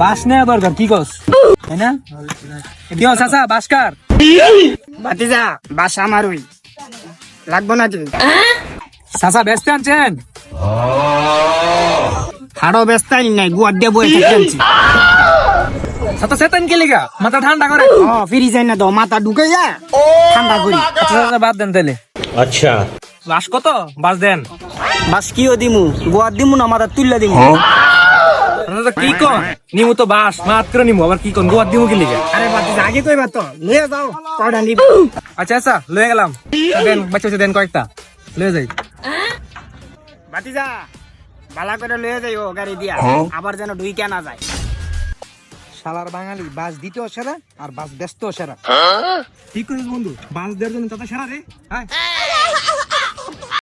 বাস দরকার কি কস? তাই না? কি হস আসা বাসকার বাতিজা বাস আমার ওই লাগবো নাকি সাসা ব্যস্ত আনছেন? হাড়ো ব্যস্ত আনি নাই গুয়ার দিয়ে বয়ে আনছি। সাতা সেতান কে মাথা ঠান্ডা করে। ফিরি যাই না তো মাথা ঢুকে যা ঠান্ডা করি। আচ্ছা বাদ দেন তাহলে আচ্ছা। বাস কত? বাস দেন। বাস কিও দিমু? গুয়ার দিমু না মাথা তুললে দিমু? কি কন? নিমু তো বাস মাত করে নিমু আবার কি কন? গোয়ার দিমু কি লিগা? আরে ভাতিজা আগে কইবা তো। লয়ে যাও কয়টা নিবি। আচ্ছা আচ্ছা লয়ে গেলাম। দেন বাচ্চা বাচ্চা দেন কয়েকটা। লয়ে যাই। ভাতিজা বালা করে লয়ে যাই ও গাড়ি দিয়া। আবার যেন ঢুইকে না যায়। শালার বাঙালি বাস দিতেও সেরা আর বাস ব্যস্ত সেরা। ঠিক করিস বন্ধু বাস দেওয়ার জন্য চাচা সারা রে। হ্যাঁ